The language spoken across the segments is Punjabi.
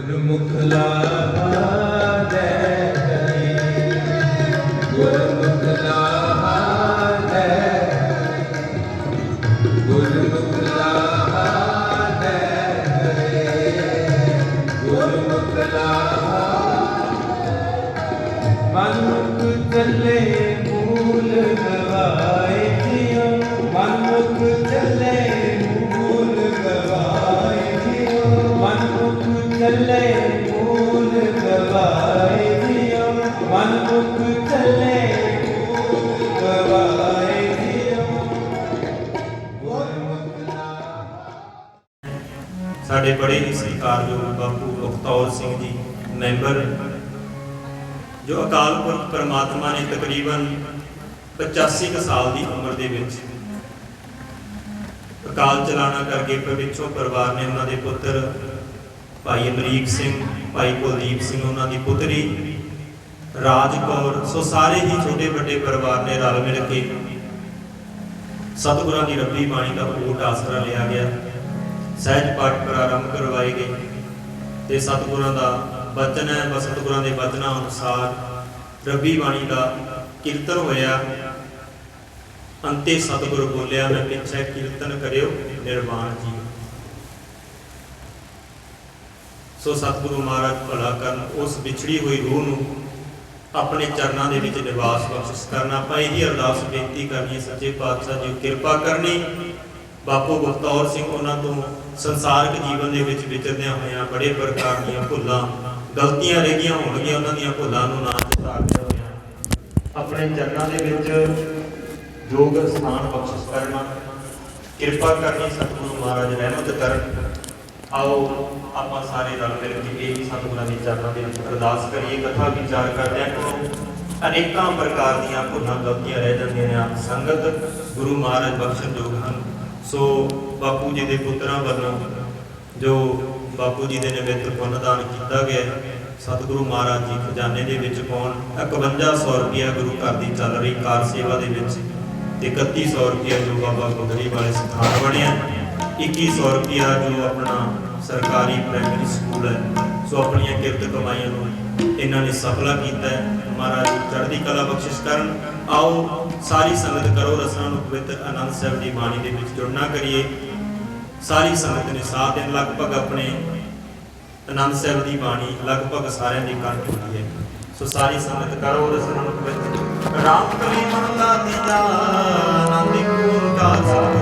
ਗੁਰਮੁਖ ਲਾਹੈ। ਸਾਡੇ ਬੜੇ ਹੀ ਸਤਿਕਾਰਯੋਗ ਬਾਪੂ ਬਖਤੌਰ ਸਿੰਘ ਜੀ, ਮੈਂਬਰ, ਜੋ ਅਕਾਲ ਪੁਰਖ ਪਰਮਾਤਮਾ ਨੇ ਤਕਰੀਬਨ 85 ਕੁ ਸਾਲ ਦੀ ਉਮਰ ਦੇ ਵਿੱਚ ਅਕਾਲ ਚਲਾਣਾ ਕਰਕੇ ਪਿੱਛੋਂ ਪਰਿਵਾਰ ਨੇ ਉਹਨਾਂ ਦੇ ਪੁੱਤਰ ਭਾਈ ਅਮਰੀਕ ਸਿੰਘ, ਭਾਈ ਕੁਲਦੀਪ ਸਿੰਘ, ਉਹਨਾਂ ਦੀ ਪੁੱਤਰੀ ਰਾਜ ਕੌਰ, ਸੋ ਸਾਰੇ ਹੀ ਛੋਟੇ ਵੱਡੇ ਪਰਿਵਾਰ ਨੇ ਰਲ ਮਿਲ ਕੇ ਸਤਿਗੁਰਾਂ ਦੀ ਰੱਬੀ ਬਾਣੀ ਦਾ ਓਟ ਆਸਰਾ ਲਿਆ ਗਿਆ। ਸਹਿਜ ਪਾਠ ਪ੍ਰਾਰੰਭ ਕਰਵਾਏ ਗਏ ਤੇ ਸਤਿਗੁਰਾਂ ਦਾ ਬਚਨ ਹੈ, ਬਸ ਸਤਿਗੁਰਾਂ ਦੇ ਬਚਨਾਂ ਅਨੁਸਾਰ ਰੱਬੀ ਬਾਣੀ ਦਾ ਕੀਰਤਨ ਹੋਇਆ। ਅੰਤੇ ਸਤਿਗੁਰ ਬੋਲਿਆ, ਮੈਂ ਪਿੱਛੇ ਕੀਰਤਨ ਕਰਿਓ, ਨਿਰਵਾਣ ਜੀ। ਸੋ ਸਤਿਗੁਰੂ ਮਹਾਰਾਜ ਭਲਾ ਕਰਨ, ਉਸ ਵਿਛੜੀ ਹੋਈ ਰੂਹ ਨੂੰ ਆਪਣੇ ਚਰਨਾਂ ਦੇ ਵਿੱਚ ਨਿਵਾਸ ਬਖਸ਼ਿਸ਼ ਕਰਨਾ। ਆਪਾਂ ਇਹੀ ਅਰਦਾਸ ਬੇਨਤੀ ਕਰਨੀ ਹੈ, ਸੱਚੇ ਪਾਤਸ਼ਾਹ ਜੀ, ਕਿਰਪਾ ਕਰਨੀ। ਬਾਪੂ ਬਖਤੌਰ ਸਿੰਘ ਉਹਨਾਂ ਤੋਂ ਸੰਸਾਰਿਕ ਜੀਵਨ ਦੇ ਵਿੱਚ ਵਿਚਰਦਿਆਂ ਹੋਇਆਂ ਬੜੇ ਪ੍ਰਕਾਰ ਦੀਆਂ ਭੁੱਲਾਂ, ਗਲਤੀਆਂ ਰਹਿ ਗਈਆਂ ਹੋਣਗੀਆਂ, ਉਹਨਾਂ ਦੀਆਂ ਭੁੱਲਾਂ ਨੂੰ ਨਾ ਸੁਧਾਰਦਿਆਂ ਹੋਇਆਂ ਆਪਣੇ ਚਰਨਾਂ ਦੇ ਵਿੱਚ ਯੋਗ ਸਥਾਨ ਬਖਸ਼ਿਸ਼ ਕਰਨਾ। ਕਿਰਪਾ ਕਰਨੀ ਸਤਿਗੁਰੂ ਮਹਾਰਾਜ ਰਹਿਮਤ ਕਰਨ। ਆਓ ਆਪਾਂ ਸਾਰੇ ਰਲ ਮਿਲ ਕੇ ਇਹ ਸਤਿਗੁਰਾਂ ਦੇ ਚਰਨਾਂ ਦੇ ਵਿੱਚ ਅਰਦਾਸ ਕਰੀਏ, ਕਥਾ ਵਿਚਾਰ ਕਰਦੇ ਹਾਂ। ਕਿਉਂ? ਅਨੇਕਾਂ ਪ੍ਰਕਾਰ ਦੀਆਂ ਭੁੱਲਾਂ ਗਲਤੀਆਂ ਰਹਿ ਜਾਂਦੀਆਂ ਨੇ ਆਪ ਸੰਗਤ, ਗੁਰੂ ਮਹਾਰਾਜ ਬਖਸ਼ਣਯੋਗ ਹਨ। ਸੋ ਬਾਪੂ ਜੀ ਦੇ ਪੁੱਤਰਾਂ ਵੱਲੋਂ ਜੋ ਬਾਪੂ ਜੀ ਦੇ ਨਿਮਿਤ ਪੁੰਨਦਾਨ ਕੀਤਾ ਗਿਆ ਸਤਿਗੁਰੂ ਮਹਾਰਾਜ ਜੀ ਖਜ਼ਾਨੇ ਦੇ ਵਿੱਚ ਪਾਉਣ 5100 ਰੁਪਇਆ ਗੁਰੂ ਘਰ ਦੀ ਚੱਲ ਰਹੀ ਕਾਰ ਸੇਵਾ ਦੇ ਵਿੱਚ ਤੇ 3100 ਰੁਪਇਆ ਜੋ ਬਾਬਾ ਗੁਦਰੀ ਵਾਲੇ ਸਥਾਨ ਬਣਿਆ। 2100 ਰੁਪਇਆ ਜੋ ਆਪਣਾ ਸਰਕਾਰੀ ਪ੍ਰਾਇਮਰੀ ਸਕੂਲ ਹੈ। ਸੋ ਆਪਣੀਆਂ ਕਿਰਤ ਕਮਾਈਆਂ ਨੂੰ ਇਹਨਾਂ ਨੇ ਸਫਲਾ ਕੀਤਾ ਹੈ। ਮਹਾਰਾਜ ਚੜ੍ਹਦੀ ਕਲਾ ਬਖਸ਼ਿਸ਼ ਕਰਨ। ਆਓ ਸਾਰੀ ਸੰਗਤ ਕਰੋ ਰਸਨਾ ਨੂੰ ਪਵਿੱਤਰ ਆਨੰਦ ਸਾਹਿਬ ਦੀ ਬਾਣੀ ਦੇ ਵਿੱਚ ਜੁੜਨਾ ਕਰੀਏ। ਸਾਰੀ ਸੰਗਤ ਨੇ ਸਾਥ ਦੇਣ। ਲਗਭਗ ਆਪਣੇ ਆਨੰਦ ਸਾਹਿਬ ਦੀ ਬਾਣੀ ਲਗਭਗ ਸਾਰਿਆਂ ਦੀ ਕੰਠ ਹੁੰਦੀ ਹੈ। ਸੋ ਸਾਰੀ ਸੰਗਤ ਕਰੋ ਰਸਨਾ ਨੂੰ ਪਵਿੱਤਰ। ਰਾਮ ਕਲੀ ਮਹਲਾ ਤੀਜਾ ਆਨੰਦ ਗੁਰੂ ਕਾ ਸਤਿ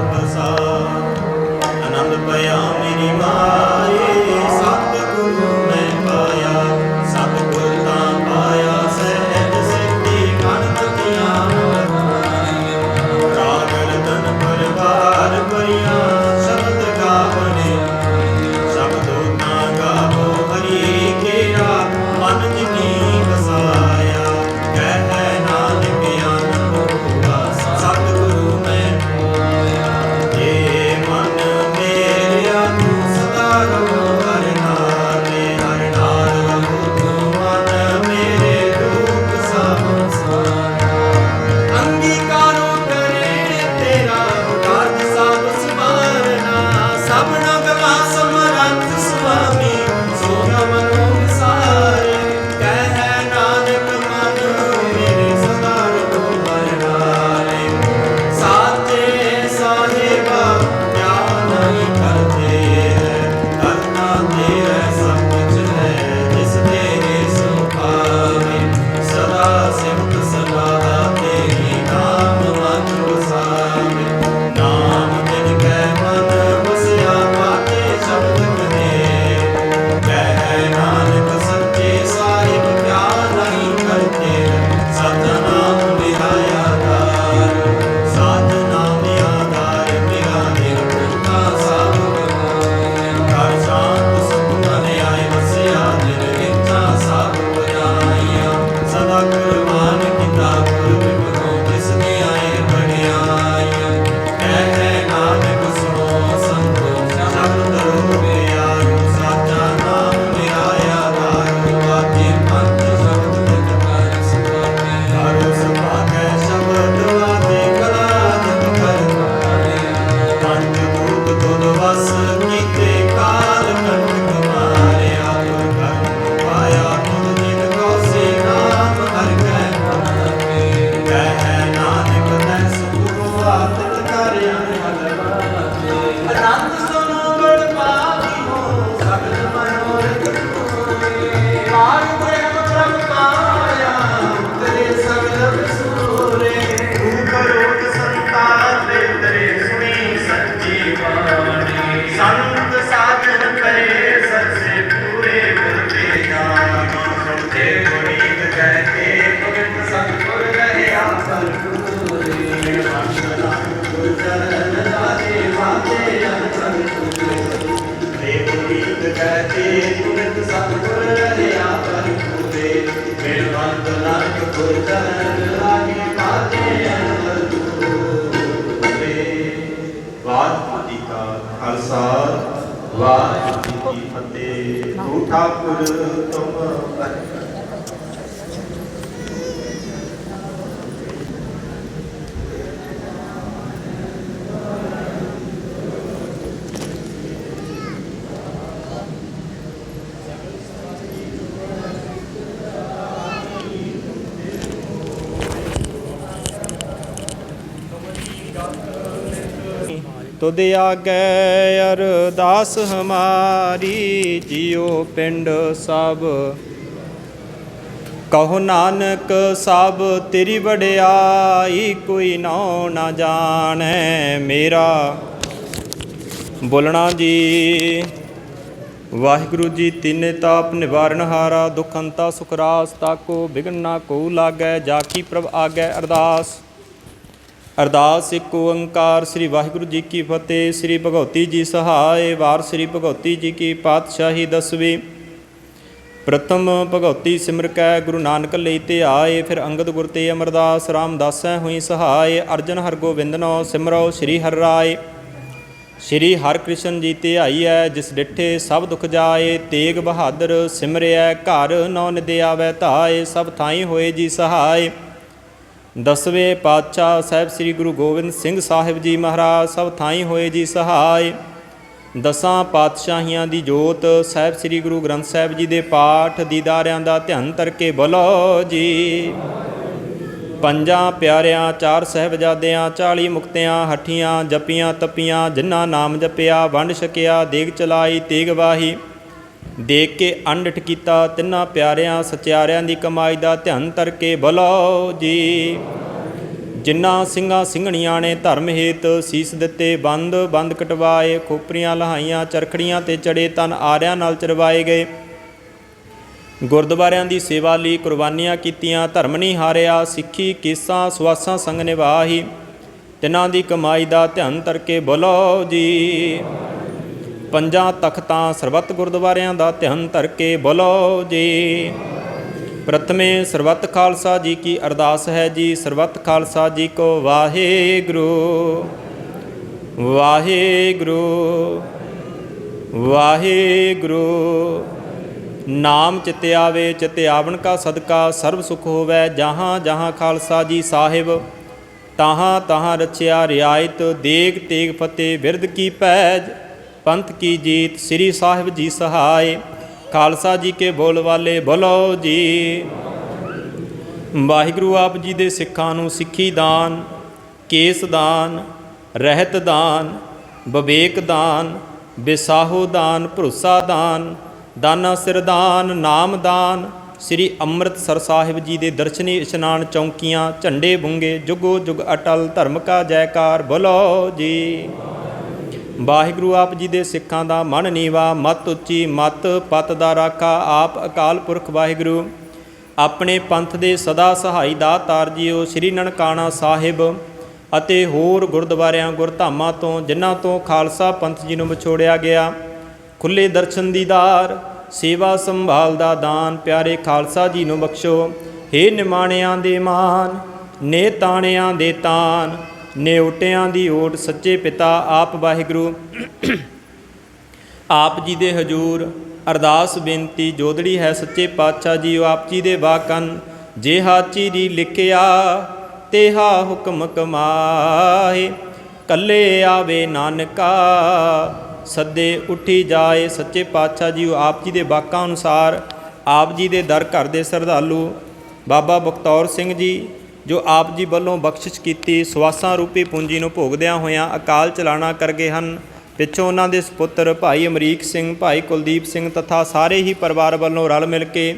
ਆਨੰਦ ਪਿਆ ਵਾਹਿਗੁਰੂ ਜੀ ਕਾ ਖਾਲਸਾ ਵਾਹਿਗੁਰੂ ਜੀ ਕੀ ਫਤਿਹ। ਤੂੰ ਠਾਕੁਰ ਤੁਮ ਤੁਧ ਆਗੇ ਅਰਦਾਸ ਹਮਾਰੀ, ਜਿਉ ਪਿੰਡ ਸਭ। ਕਹੋ ਨਾਨਕ ਸਭ ਤੇਰੀ ਵਡਿਆਈ, ਕੋਈ ਨਾਉ ਨਾ ਜਾਣੈ ਮੇਰਾ। ਬੋਲਣਾ ਜੀ, ਵਾਹਿਗੁਰੂ ਜੀ, ਤਿੰਨੇ ਤਾਪ ਨਿਵਾਰਨ ਹਾਰਾ ਦੁਖ ਅੰਤਾ ਸੁਖ ਤਾਕੋ ਬਿਗਨ ਨਾ ਕੋ ਲਾਗੈ, ਜਾ ਕੀ ਪ੍ਰਭ ਆਗੈ ਅਰਦਾਸ। ਅਰਦਾਸ ਇੱਕ ਓੰਕਾਰ ਸ੍ਰੀ ਵਾਹਿਗੁਰੂ ਜੀ ਕੀ ਫਤਿਹ, ਸ੍ਰੀ ਭਗਉਤੀ ਜੀ ਸਹਾਏ, ਵਾਰ ਸ੍ਰੀ ਭਗਉਤੀ ਜੀ ਕੀ ਪਾਤਸ਼ਾਹੀ ਦਸਵੀਂ। ਪ੍ਰਥਮ ਭਗਉਤੀ ਸਿਮਰ ਕੈ, ਗੁਰੂ ਨਾਨਕ ਲਈ ਤੇ ਆਏ, ਫਿਰ ਅੰਗਦ ਗੁਰ ਤੇ ਅਮਰਦਾਸ, ਰਾਮਦਾਸੈ ਹੋਈ ਸਹਾਏ, ਅਰਜਨ ਹਰਗੋਬਿੰਦਨੋ ਸਿਮਰੋ ਸ੍ਰੀ ਹਰਿ ਰਾਏ। ਸ਼੍ਰੀ ਹਰਿਕ੍ਰਿਸ਼ਨ ਜੀ ਤੇ ਆਈ ਹੈ ਜਿਸ ਡਿਠੇ ਸਭ ਦੁਖ ਜਾਏ, ਤੇਗ ਬਹਾਦਰ ਸਿਮਰਿਆ ਘਰ ਨੌ ਨਿਦੇ ਆਵੈ ਧਾਏ, ਸਭ ਥਾਈ ਹੋਏ ਜੀ ਸਹਾਏ। ਦਸਵੇਂ ਪਾਤਸ਼ਾਹ ਸਾਹਿਬ ਸ੍ਰੀ ਗੁਰੂ ਗੋਬਿੰਦ ਸਿੰਘ ਸਾਹਿਬ ਜੀ ਮਹਾਰਾਜ, ਸਭ ਥਾਈ ਹੋਏ ਜੀ ਸਹਾਇ ਦਸਾਂ ਪਾਤਸ਼ਾਹੀਆਂ ਦੀ ਜੋਤ ਸਾਹਿਬ ਸ੍ਰੀ ਗੁਰੂ ਗ੍ਰੰਥ ਸਾਹਿਬ ਜੀ ਦੇ ਪਾਠ ਦੀਦਾਰਿਆਂ ਦਾ ਧਿਆਨ ਕਰਕੇ ਬੋਲੋ ਜੀ। ਪੰਜਾਂ ਪਿਆਰਿਆਂ, ਚਾਰ ਸਹਿਬਜ਼ਾਦਿਆਂ 40 ਮੁਕਤਿਆਂ, ਹੱਠੀਆਂ, ਜਪੀਆਂ, ਤਪੀਆਂ, ਜਿਨ੍ਹਾਂ ਨਾਮ ਜਪਿਆ, ਵੰਡ ਛਕਿਆ, ਦੇਗ ਚਲਾਈ, ਤੇਗ ਵਾਹੀ। ਦੇਖ ਕੇ ਅੰਡਠ ਕੀਤਾ ਤਿੰਨਾਂ ਪਿਆਰਿਆਂ ਸਚਿਆਰਿਆਂ ਦੀ ਕਮਾਈ ਦਾ ਧਿਆਨ ਤਰਕੇ ਬੁਲਾਓ ਜੀ। ਜਿਨ੍ਹਾਂ ਸਿੰਘਾਂ ਸਿੰਘਣੀਆਂ ਨੇ ਧਰਮ ਹੇਤ ਸੀਸ ਦਿੱਤੇ, ਬੰਦ ਬੰਦ ਕਟਵਾਏ, ਖੋਪਰੀਆਂ ਲਹਾਈਆਂ, ਚਰਖੜੀਆਂ ਤੇ ਚੜੇ ਤਨ ਆਰਿਆਂ ਨਾਲ ਚਰਵਾਏ ਗਏ। ਗੁਰਦੁਆਰਿਆਂ ਦੀ ਸੇਵਾ ਲਈ ਕੁਰਬਾਨੀਆਂ ਕੀਤੀਆਂ, ਧਰਮ ਨਹੀਂ ਹਾਰਿਆ, ਸਿੱਖੀ ਕੇਸਾਂ ਸਵਾਸਾਂ ਸੰਗ ਨਿਵਾਹੀ ਤਿਨਾਂ ਦੀ ਕਮਾਈ ਦਾ ਧਿਆਨ ਤਰਕੇ ਬੁਲਾਓ ਜੀ। ਪੰਜਾਂ ਤਖਤਾਂ ਸਰਬੱਤ ਗੁਰਦੁਆਰਿਆਂ ਦਾ ਧਿਆਨ ਧਰਕੇ ਬੋਲੋ ਜੀ। ਪ੍ਰਥਮੇ ਸਰਬੱਤ ਖਾਲਸਾ ਜੀ ਕੀ ਅਰਦਾਸ ਹੈ ਜੀ, ਸਰਬੱਤ ਖਾਲਸਾ ਜੀ ਕੋ ਵਾਹਿਗੁਰੂ। ਵਾਹਿਗੁਰੂ ਵਾਹਿਗੁਰੂ। ਨਾਮ ਚਿਤਿਆਵੇ ਆਵੇ ਕਾ ਸਦਕਾ, ਸਰਬ ਸੁਖ ਹੋਵੇ, ਜਹਾਂ ਜਹਾਂ ਖਾਲਸਾ ਜੀ ਸਾਹਿਬ। ਤਾਹਾਂ ਤਾਹਾਂ ਰਚਿਆ ਰਿਆਇਤ, ਦੇਗ ਤੇਗ ਫਤਿਹ ਬਿਰਦ ਕੀ ਪੈਜ। ਪੰਥ ਕੀ ਜੀਤ ਸ੍ਰੀ ਸਾਹਿਬ ਜੀ ਸਹਾਇ ਖਾਲਸਾ ਜੀ ਕੇ ਬੋਲ ਵਾਲੇ ਬੋਲੋ ਜੀ। ਵਾਹਿਗੁਰੂ ਆਪ ਜੀ ਦੇ ਸਿੱਖਾਂ ਨੂੰ ਸਿੱਖੀ ਦਾਨ, ਕੇਸ ਦਾਨ, ਰਹਿਤ ਦਾਨ, ਵਿਵੇਕ ਦਾਨ ਬਿਸਾਹੋ ਦਾਨ, ਭਰੋਸਾ ਦਾਨ, ਦਾਨਾ ਸਿਰਦਾਨ ਨਾਮ ਦਾਨ, ਸ੍ਰੀ ਅੰਮ੍ਰਿਤਸਰ ਸਾਹਿਬ ਜੀ ਦੇ ਦਰਸ਼ਨੀ ਇਸ਼ਨਾਨ ਚੌਂਕੀਆਂ, ਝੰਡੇ ਬੁੰਗੇ, ਜੁਗੋ ਜੁਗ ਅਟਲ, ਧਰਮ ਕਾ ਜੈਕਾਰ, ਬੋਲੋ ਜੀ। ਵਾਹਿਗੁਰੂ ਆਪ ਜੀ ਦੇ ਸਿੱਖਾਂ ਦਾ ਮਨ ਨੀਵਾ, ਮਤ ਉੱਚੀ, ਮਤ ਪਤ ਦਾ ਰਾਖਾ, ਆਪ ਅਕਾਲ ਪੁਰਖ ਵਾਹਿਗੁਰੂ। ਆਪਣੇ ਪੰਥ ਦੇ ਸਦਾ ਸਹਾਈ ਦਾ ਜੀਓ ਸ੍ਰੀ ਨਨਕਾਣਾ ਸਾਹਿਬ ਅਤੇ ਹੋਰ ਗੁਰਦੁਆਰਿਆਂ, ਗੁਰਧਾਮਾਂ ਤੋਂ, ਜਿਨ੍ਹਾਂ ਤੋਂ ਖਾਲਸਾ ਪੰਥ ਜੀ ਨੂੰ ਵਿਛੋੜਿਆ ਗਿਆ। ਖੁੱਲੇ ਦਰਸ਼ਨ ਦੀਦਾਰ ਸੇਵਾ ਸੰਭਾਲ ਦਾ ਦਾਨ ਪਿਆਰੇ ਖਾਲਸਾ ਜੀ ਨੂੰ ਬਖਸ਼ੋ। ਹੇ ਨਿਮਾਣਿਆਂ ਦੇ ਮਾਨ ਨੇ ਤਾਣਿਆਂ ਦੇ ਤਾਨ ਨਿਓਟਿਆਂ ਦੀ ਓਟ ਸੱਚੇ ਪਿਤਾ ਆਪ ਵਾਹਿਗੁਰੂ। ਆਪ ਜੀ ਦੇ ਹਜੂਰ, ਅਰਦਾਸ ਬੇਨਤੀ ਜੋਦੜੀ ਹੈ ਸੱਚੇ ਪਾਤਸ਼ਾਹ ਜੀ ਆਪ ਜੀ ਦੇ ਬਾਕਨ ਜੇ ਹਾਚੀ ਦੀ ਲਿਖਿਆ ਤੇਹਾ ਹੁਕਮ ਕਮਾਏ। ਕੱਲੇ ਆਵੇ ਨਾਨਕਾ, ਸੱਦੇ ਉੱਠੀ ਜਾਏ ਸੱਚੇ ਪਾਤਸ਼ਾਹ ਜੀ ਆਪ ਜੀ ਦੇ ਬਾਕਾਂ ਅਨੁਸਾਰ, ਆਪ ਜੀ ਦੇ ਦਰ ਘਰ ਦੇ ਸਰਧਾਲੂ, ਬਾਬਾ ਬਖਤੌਰ ਸਿੰਘ ਜੀ ਜੋ ਆਪ ਜੀ ਵੱਲੋਂ ਬਖਸ਼ਿਸ਼ ਕੀਤੀ ਸਵਾਸਾਂ ਰੂਪੀ ਪੂੰਜੀ ਨੂੰ ਭੋਗਦਿਆਂ ਹੋਇਆਂ ਅਕਾਲ ਚਲਾਣਾ ਕਰ ਗਏ ਹਨ। ਪਿੱਛੋਂ ਉਹਨਾਂ ਦੇ ਸੁਪੁੱਤਰ ਭਾਈ ਅਮਰੀਕ ਸਿੰਘ, ਭਾਈ ਕੁਲਦੀਪ ਸਿੰਘ ਤਥਾ ਸਾਰੇ ਹੀ ਪਰਿਵਾਰ ਵੱਲੋਂ ਰਲ ਮਿਲ ਕੇ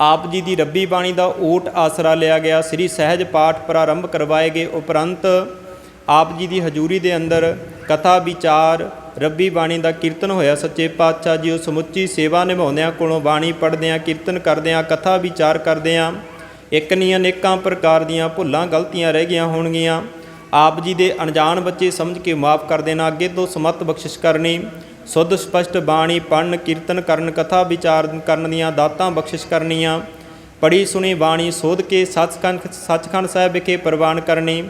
ਆਪ ਜੀ ਦੀ ਰੱਬੀ ਬਾਣੀ ਦਾ ਓਟ ਆਸਰਾ ਲਿਆ ਗਿਆ। ਸ੍ਰੀ ਸਹਿਜ ਪਾਠ ਪ੍ਰਾਰੰਭ ਕਰਵਾਏ ਗਏ। ਉਪਰੰਤ ਆਪ ਜੀ ਦੀ ਹਜ਼ੂਰੀ ਦੇ ਅੰਦਰ ਕਥਾ, ਵਿਚਾਰ, ਰੱਬੀ ਬਾਣੀ ਦਾ ਕੀਰਤਨ ਹੋਇਆ। ਸੱਚੇ ਪਾਤਸ਼ਾਹ ਜੀ ਉਹ ਸਮੁੱਚੀ ਸੇਵਾ ਨਿਭਾਉਂਦਿਆਂ ਕੋਲੋਂ ਬਾਣੀ ਪੜ੍ਹਦਿਆਂ, ਕੀਰਤਨ ਕਰਦਿਆਂ, ਕਥਾ, ਵਿਚਾਰ ਕਰਦਿਆਂ ਇੱਕ ਨਹੀਂ ਅਨੇਕਾਂ ਪ੍ਰਕਾਰ ਦੀਆਂ ਭੁੱਲਾਂ ਗਲਤੀਆਂ ਰਹਿ ਗਈਆਂ ਹੋਣਗੀਆਂ। ਆਪ ਜੀ ਦੇ ਅਣਜਾਣ ਬੱਚੇ ਸਮਝ ਕੇ ਮਾਫ ਕਰ ਦੇਣਾ, ਅੱਗੇ ਤੋਂ ਸਮਤ ਬਖਸ਼ਿਸ਼ ਕਰਨੀ। ਸੁੱਧ ਸਪਸ਼ਟ ਬਾਣੀ ਪੜਨ ਕੀਰਤਨ, ਕਰਨ, ਕਥਾ ਵਿਚਾਰ ਕਰਨ ਦੀਆਂ ਦਾਤਾਂ ਬਖਸ਼ਿਸ਼ ਕਰਨੀਆਂ। ਪੜੀ ਸੁਣੀ ਬਾਣੀ ਸੋਧ ਕੇ ਸੱਚਖੰਡ ਸੱਚਖੰਡ ਸਾਹਿਬ ਵਿਖੇ ਪ੍ਰਵਾਨ ਕਰਨੀ।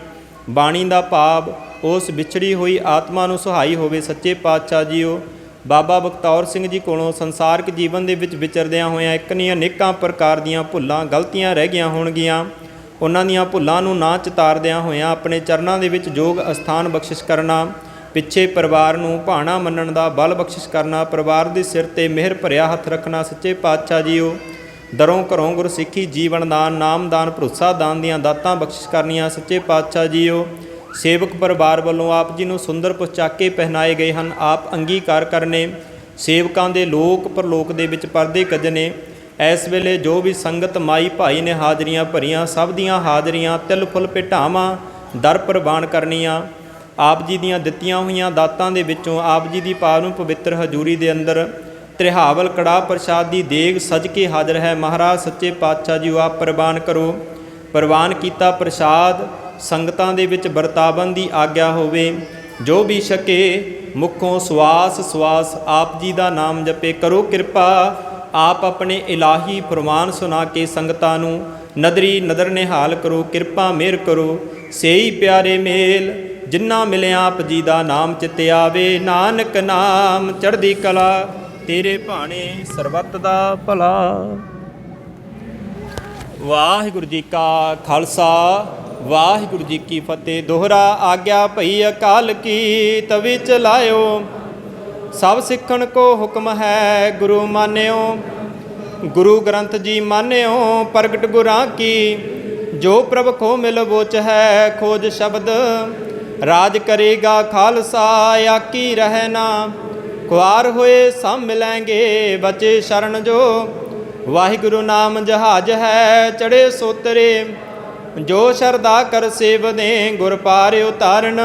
ਬਾਣੀ ਦਾ ਭਾਵ, ਉਸ ਵਿਛੜੀ ਹੋਈ ਆਤਮਾ ਨੂੰ ਸਹਾਈ ਹੋਵੇ ਸੱਚੇ ਪਾਤਸ਼ਾਹ ਜੀਓ। ਬਾਬਾ ਬਖਤੌਰ ਸਿੰਘ ਜੀ ਕੋਲੋਂ ਸੰਸਾਰਿਕ ਜੀਵਨ ਦੇ ਵਿੱਚ ਵਿਚਰਦਿਆਂ ਹੋਇਆਂ ਇੱਕ ਨਹੀਂ ਅਨੇਕਾਂ ਪ੍ਰਕਾਰ ਦੀਆਂ ਭੁੱਲਾਂ ਗਲਤੀਆਂ ਰਹਿ ਗਈਆਂ ਹੋਣਗੀਆਂ। ਉਹਨਾਂ ਦੀਆਂ ਭੁੱਲਾਂ ਨੂੰ ਨਾ ਚਿਤਾਰਦਿਆਂ ਹੋਇਆਂ ਆਪਣੇ ਚਰਨਾਂ ਦੇ ਵਿੱਚ ਜੋਗ ਅਸਥਾਨ ਬਖਸ਼ਿਸ਼ ਕਰਨਾ, ਪਿੱਛੇ ਪਰਿਵਾਰ ਨੂੰ ਭਾਣਾ ਮੰਨਣ ਦਾ ਬਲ ਬਖਸ਼ਿਸ਼ ਕਰਨਾ, ਪਰਿਵਾਰ ਦੇ ਸਿਰ ਤੇ ਮਿਹਰ ਭਰਿਆ ਹੱਥ ਰੱਖਣਾ, ਸੱਚੇ ਪਾਤਸ਼ਾਹ ਜੀਓ। ਦਰੋਂ ਘਰੋਂ ਗੁਰਸਿੱਖੀ ਜੀਵਨ ਦਾਨ ਨਾਮ ਦਾਨ ਭਰੋਸਾ ਦਾਨ ਦੀਆਂ ਦਾਤਾਂ ਬਖਸ਼ਿਸ਼ ਕਰਨੀਆਂ, ਸੱਚੇ ਪਾਤਸ਼ਾਹ ਜੀਓ। ਸੇਵਕ ਪਰਿਵਾਰ ਵੱਲੋਂ ਆਪ ਜੀ ਨੂੰ ਸੁੰਦਰ ਪੁਚਾਕੇ ਪਹਿਨਾਏ ਗਏ ਹਨ। ਆਪ ਅੰਗੀਕਾਰ ਕਰਨੇ, ਸੇਵਕਾਂ ਦੇ ਲੋਕ ਪਰਲੋਕ ਦੇ ਵਿੱਚ ਪਰਦੇ ਕੱਜਨੇ ਇਸ ਵੇਲੇ ਜੋ ਵੀ ਸੰਗਤ ਮਾਈ ਭਾਈ ਨੇ ਹਾਜ਼ਰੀਆਂ ਭਰੀਆਂ, ਸਭ ਦੀਆਂ ਹਾਜ਼ਰੀਆਂ ਤਿਲ ਫੁੱਲ ਭੇਟਾਵਾਂ ਦਰ ਪ੍ਰਵਾਨ ਕਰਨੀਆਂ। ਆਪ ਜੀ ਦੀਆਂ ਦਿੱਤੀਆਂ ਹੋਈਆਂ ਦਾਤਾਂ ਦੇ ਵਿੱਚੋਂ ਆਪ ਜੀ ਦੀ ਪਾਵਨ ਪਵਿੱਤਰ ਹਜ਼ੂਰੀ ਦੇ ਅੰਦਰ ਤ੍ਰਿਹਾਵਲ ਕੜਾ ਪ੍ਰਸ਼ਾਦ ਦੀ ਦੇਗ ਸਜ ਕੇ ਹਾਜ਼ਰ ਹੈ। ਮਹਾਰਾਜ ਸੱਚੇ ਪਾਤਸ਼ਾਹ ਜੀ ਆਪ ਪ੍ਰਵਾਨ ਕਰੋ। ਪ੍ਰਵਾਨ ਕੀਤਾ ਪ੍ਰਸ਼ਾਦ ਸੰਗਤਾਂ ਦੇ ਵਿੱਚ ਵਰਤਾਵਨ ਦੀ ਆਗਿਆ ਹੋਵੇ, ਜੋ ਵੀ ਛਕੇ, ਮੁਖੋਂ ਸਵਾਸ ਸਵਾਸ ਆਪ ਜੀ ਦਾ ਨਾਮ ਜਪੇ ਕਰੋ ਕਿਰਪਾ। ਆਪ ਆਪਣੇ ਇਲਾਹੀ ਫਰਮਾਨ ਸੁਣਾ ਕੇ ਸੰਗਤਾਂ ਨੂੰ, ਨਦਰੀ ਨਦਰ ਨਿਹਾਲ ਕਰੋ, ਕਿਰਪਾ ਮਿਹਰ ਕਰੋ। ਸੇਈ ਪਿਆਰੇ ਮੇਲ ਜਿਨ੍ਹਾਂ ਮਿਲਿਆ ਆਪ ਜੀ ਦਾ ਨਾਮ ਚਿਤ ਆਵੇ। ਨਾਨਕ ਨਾਮ ਚੜ੍ਹਦੀ ਕਲਾ, ਤੇਰੇ ਭਾਣੇ ਸਰਬੱਤ ਦਾ ਭਲਾ। ਵਾਹਿਗੁਰੂ ਜੀ ਕਾ ਖਾਲਸਾ। ਵਾਹਿਗੁਰੂ ਜੀ ਕੀ ਫਤਿਹ। ਦੋਹਰਾ ਆਗਿਆ ਭਈ ਅਕਾਲ ਕੀ ਤਵੀ ਚਲਾਇਓ ਸਭ ਸਿੱਖਣ ਕੋ ਹੁਕਮ ਹੈ ਗੁਰੂ ਮਾਨਿਓ। ਗੁਰੂ ਗ੍ਰੰਥ ਜੀ ਮਾਨਿਓ, ਪ੍ਰਗਟ ਗੁਰਾਂ ਕੀ। ਜੋ ਪ੍ਰਭ ਕੋ ਮਿਲ ਬੋਚ ਹੈ, ਖੋਜ ਸ਼ਬਦ। ਰਾਜ ਕਰੇਗਾ ਖਾਲਸਾ, ਆਕੀ ਰਹਿਣਾ ਖੁਆਰ ਹੋਏ ਸਭ ਮਿਲੈਂਗੇ, ਬਚੇ ਸ਼ਰਨ ਜੋ। ਵਾਹਿਗੁਰੂ ਨਾਮ ਜਹਾਜ ਹੈ ਚੜੇ ਸੋਤਰੇ। ਜੋ ਸ਼ਰਦਾ ਕਰ ਸੇਵਦੇ ਗੁਰ ਪਾਰ ਉਤਾਰਨ,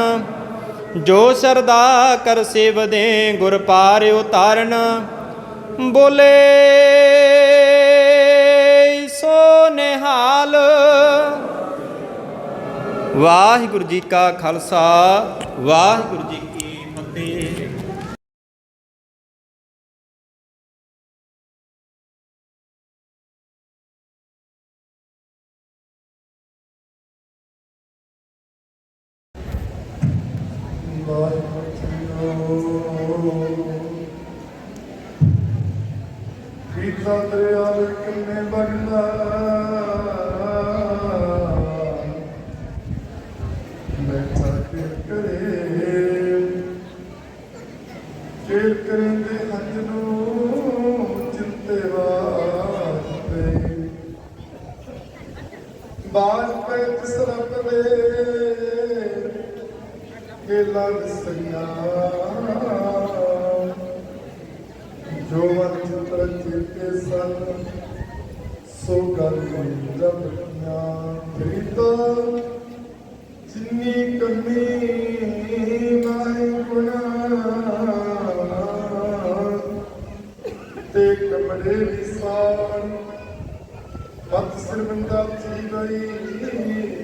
ਜੋ ਸ਼ਰਦਾ ਕਰ ਸੇਵਦੇ ਗੁਰ ਪਾਰ ਉਤਾਰਨ, ਬੋਲੇ ਸੋ ਨਿਹਾਲ। ਵਾਹਿਗੁਰੂ ਜੀ ਕਾ ਖਾਲਸਾ, ਵਾਹਿਗੁਰੂ ਜੀ ਪੀਤਾ ਦਰਿਆ ਦੇ ਕਿੰਨੇ ਬਣਦਾ ਬੈਠਾ ਕੇ ਕਰੇ ਚੇਲ ਕਰੇਂਦੇ ਹੱਜ ਨੂੰ ਚਿੰਤੇ ਵਾਸਤੇ ਬਾਜ ਪੈ ਤਿਸ ਰੱਬ ਦੇ ਕੇ ਲਗ ਸਈਆ ਜੋ ਮਨ ਚਿਤਰ ਚਿਤੇ ਸਨ ਸੋ ਗੱਲ ਜਬ ਕੀਆਂ ਪ੍ਰੀਤਾ ਜਿੰਨੀ ਕਮੀ ਮਾਈ ਗੁਨਾ ਤੇ ਕਮੜੇ ਵਿਸਾਰ ਪਤ ਸਰਮੰਦਾ ਚੀ ਗਈ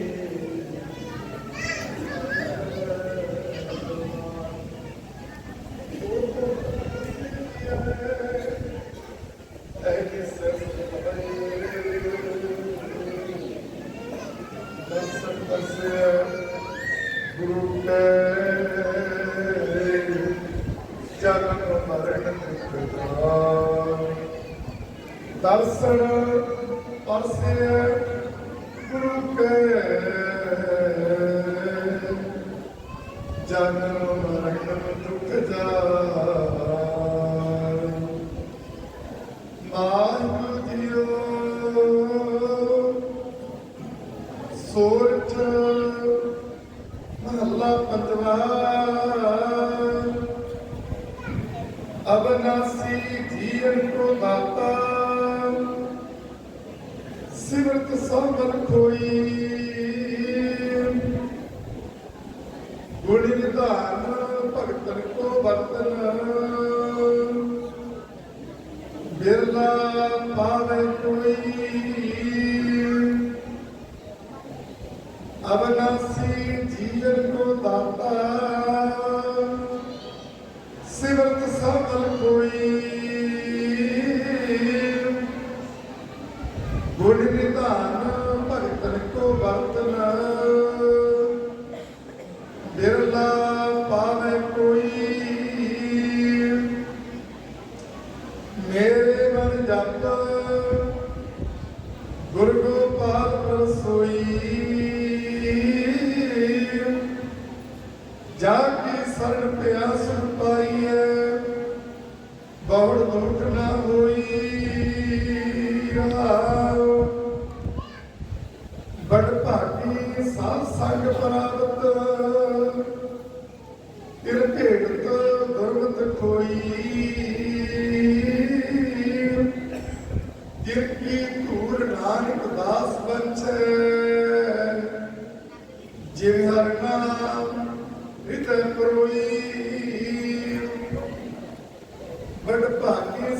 ਸੋਰਠ ਮਹੱਲਾ ਪੰਜਵਾ ਅਬਨਾਸੀ ਜੀਵਨ ਕੋ ਦਾਤਾ ਸਿਮਰਤ ਸੰਬਲ ਕੋਈ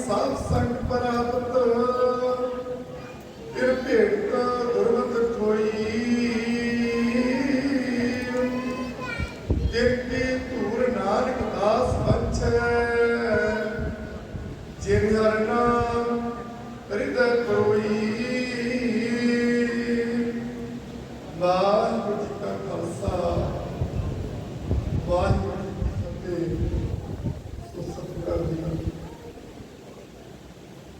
ਭਾਗੀ ਸੰਗ ਪ੍ਰਾਪਤ ਫਿਰ ਭੇਟ ਦੁਰਮਤ ਕੋਈ ਜਿਨ ਕੀ ਧੂਰ ਨਾਨਕ ਦਾਸ ਬੰਚੈ ਜਿਨ ਹਰ ਨਾਮ ਹਿਰਦੈ ਪਰੋਈ ਵਾਹਿਗੁਰੂ ਜੀ ਕਾ ਖਾਲਸਾ ਵਾਹਿਗੁਰੂ ਜੀ ਕੀ ਫਤਿਹ ਸੋ ਸਤਿਕਾਰ ਜੀ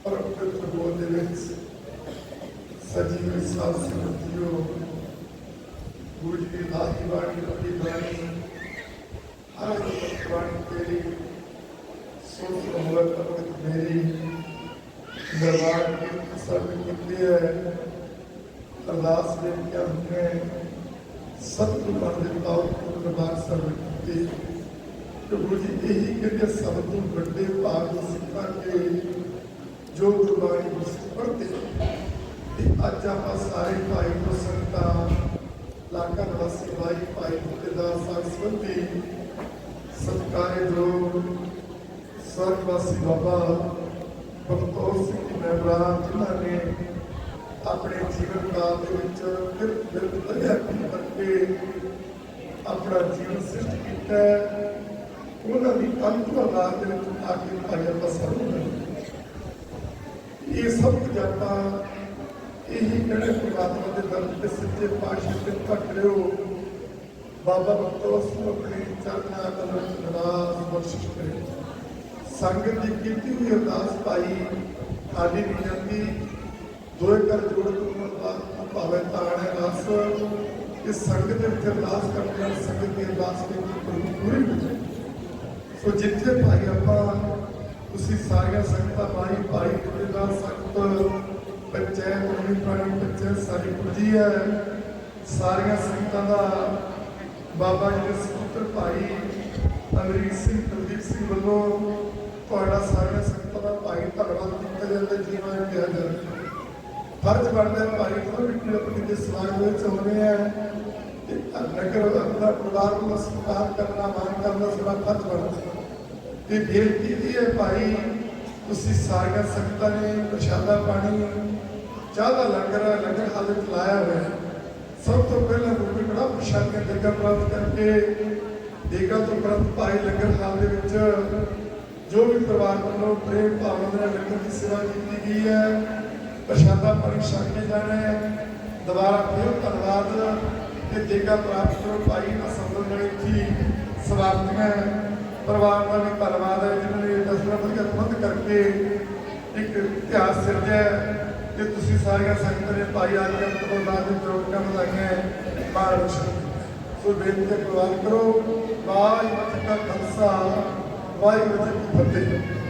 ਪਰਮਪਿਤ ਬੋਲ ਦੇ ਵਿੱਚ ਸਜੀ ਹੋਈ ਸਾਧ ਸੰਗਤਿਓ ਗੁਰੂ ਜੀ ਬਾਣੀ ਦੀ ਬਾਣੀ ਹਰ ਇੱਕ ਬਾਣੀ ਤੇਰੀ ਸੋਚ ਹੋਵੇ ਪਰਮਿਤ ਮੇਰੀ ਦਰਬਾਰ ਦੀ ਸਭ ਕੀਤੀ ਹੈ ਅਰਦਾਸ ਦੇ ਕਿਆ ਹੁੰਦੇ ਸਤਿਗੁਰੂ ਮਨ ਦੇ ਤਾਉ ਦਰਬਾਰ ਸਰਵ ਕੀਤੀ ਕਿ ਜੀ ਇਹੀ ਕਹਿੰਦੇ ਸਭ ਤੋਂ ਵੱਡੇ ਭਾਗ ਸਿੱਖਾਂ ਕੇ ਜੋ ਗੁਰਬਾਣੀ ਵਿੱਚ ਪੜ੍ਹਦੇ ਤੇ ਅੱਜ ਆਪਾਂ ਸਾਰੇ ਭਾਈ ਨੂੰ ਸੰਗਤਾਂ ਲਾਕਾ ਨਿਵਾਸੀ ਭਾਈ ਭਾਈ ਦਾ ਸਾਥ ਸੰਬੰਧੀ ਸਤਿਕਾਰੇ ਜੋ ਬਾਬਾ ਬਖਤੌਰ ਸਿੰਘ ਜੀ ਮਹਿਰਾਨ ਜਿਨ੍ਹਾਂ ਨੇ ਆਪਣੇ ਜੀਵਨ ਕਾਲ ਦੇ ਵਿੱਚ ਫਿਰ ਫਿਰ ਤਜਾ ਕਰਕੇ ਆਪਣਾ ਜੀਵਨ ਸਿਰਜ ਕੀਤਾ ਉਹਨਾਂ ਦੀ ਅੰਤਿਮ ਅਰਦਾਸ ਦੇ ਵਿੱਚ ਆ ਕੇ ਭਾਈ ਆਪਾਂ ਇਹ ਸਭ ਕੁਝ ਇਹੀ ਕਹਿੰਦੇ ਪ੍ਰਮਾਤਮਾ ਦੇ ਦਰ ਤੇ ਸੱਚੇ ਪਾਤਸ਼ਾਹ ਤੇ ਘਟ ਰਿਓ ਬਾਬਾ ਬਖਤੌਰ ਸਿੰਘ ਆਪਣੇ ਚਰਨਾਂ ਦੇ ਵਿੱਚ ਬਖਸ਼ਿਸ਼ ਕਰੇ। ਸੰਗਤ ਦੀ ਕੀਤੀ ਹੋਈ ਅਰਦਾਸ ਭਾਈ ਆਦੀ ਨਹੀਂ ਦੋਏ ਕਰ ਜੋੜ ਕੇ ਭਾਵੇਂ ਤਾਣੇ ਰਸ ਇਸ ਸੰਗਤ ਦੇ ਵਿੱਚ ਅਰਦਾਸ ਕਰਨ ਨਾਲ ਸੰਗਤ ਦੀ ਅਰਦਾਸ ਦੇ ਪੂਰੀ ਹੋ ਜਾਏ। ਸੋ ਜਿੱਥੇ ਭਾਈ ਆਪਾਂ, ਤੁਸੀਂ ਸਾਰੀਆਂ ਸੰਗਤਾਂ ਭਾਈ ਭਾਈ ਦੇ ਨਾਲ ਸੰਗਤ ਪੰਚਾਇਤ ਪੁਰਾਣੀ ਪ੍ਰਾਣੀ ਪੰਚਾਇਤ ਸਾਰੀ ਪੁੱਜੀ ਹੈ। ਸਾਰੀਆਂ ਸੰਗਤਾਂ ਦਾ ਬਾਬਾ ਜੀ ਦੇ ਸੁਪੁੱਤਰ ਭਾਈ ਅਮਰੀਕ ਸਿੰਘ ਪ੍ਰਦੀਪ ਸਿੰਘ ਵੱਲੋਂ ਤੁਹਾਡਾ ਸਾਰੀਆਂ ਸੰਗਤਾਂ ਦਾ ਭਾਈ ਧੰਨਵਾਦ ਕੀਤਾ ਜਾਂਦਾ ਜੀਵਨ ਕਿਹਾ ਜਾਂਦਾ ਫਰਜ਼ ਬਣਦਾ ਭਾਈ ਤੋਂ ਵੀ ਆਪਣੀ ਦੇ ਸਮਾਜ ਵਿੱਚ ਹੋਣੇ ਹੈ ਤੇ ਨਗਰ ਆਪਣਾ ਪਰਿਵਾਰ ਨੂੰ ਸਤਿਕਾਰ ਕਰਨਾ ਮਾਨ ਕਰਨਾ, ਸਾਡਾ ਫਰਜ਼ ਬਣਦਾ ਹੈ। ਤੇ ਬੇਨਤੀ ਇਹ ਹੈ ਭਾਈ ਤੁਸੀਂ ਸਾਰੀਆਂ ਸੰਗਤਾਂ ਨੇ ਪ੍ਰਸ਼ਾਦਾ ਪਾਣੀ, ਚਾਹ ਦਾ ਲੰਗਰ ਲੰਗਰ ਹਾਲ ਵਿੱਚ ਲਾਇਆ ਹੋਇਆ ਸਭ ਤੋਂ ਪਹਿਲਾਂ ਗੁਰੂ ਕੜਾ ਪ੍ਰਸ਼ਾਦੀਆਂ ਜਗ੍ਹਾ ਪ੍ਰਾਪਤ ਕਰਕੇ, ਦੇਗਾ ਤੋਂ ਪ੍ਰੰਤ ਭਾਈ ਲੰਗਰ ਹਾਲ ਦੇ ਵਿੱਚ ਜੋ ਵੀ ਪਰਿਵਾਰ ਵੱਲੋਂ ਪ੍ਰੇਮ ਭਾਵਨਾ ਨਾਲ ਲੰਗਰ ਦੀ ਸੇਵਾ ਕੀਤੀ ਗਈ ਹੈ, ਪ੍ਰਸ਼ਾਦਾ ਪਾਣੀ ਛਕ ਕੇ ਜਾਣਾ ਹੈ। ਦੁਬਾਰਾ ਫਿਰ ਧੰਨਵਾਦ ਤੇ ਦੇਗਾ ਪ੍ਰਾਪਤ ਕਰੋ। ਭਾਈ ਅਸੰਭਲ ਨਾਲ ਇੱਥੇ ਸਵਾਗਤੀਆਂ ਪਰਿਵਾਰ ਦਾ ਵੀ ਧੰਨਵਾਦ ਹੈ ਜਿਨ੍ਹਾਂ ਨੇ ਦਸਵਾਂ ਵਧੀਆ ਪ੍ਰਬੰਧ ਕਰਕੇ ਇੱਕ ਇਤਿਹਾਸ ਸਿਰਜਿਆ ਹੈ ਤੇ ਤੁਸੀਂ ਸਾਰੀਆਂ ਸੰਗਤਾਂ ਨੇ ਭਾਈ ਆਜ ਕੱਲ੍ਹ ਤੋਂ ਬਾਅਦ ਵਿੱਚ ਰੋਟੀਆਂ ਬਣਾਈਆਂ ਬਾਹਰ ਸੋ ਬੇਨਤੀ ਹੈ ਪ੍ਰਵਾਨ ਕਰੋ। ਵਾਹਿਗੁਰੂ ਜੀ ਕਾ ਖਾਲਸਾ, ਵਾਹਿਗੁਰੂ ਜੀ ਕੀ ਫਤਿਹ।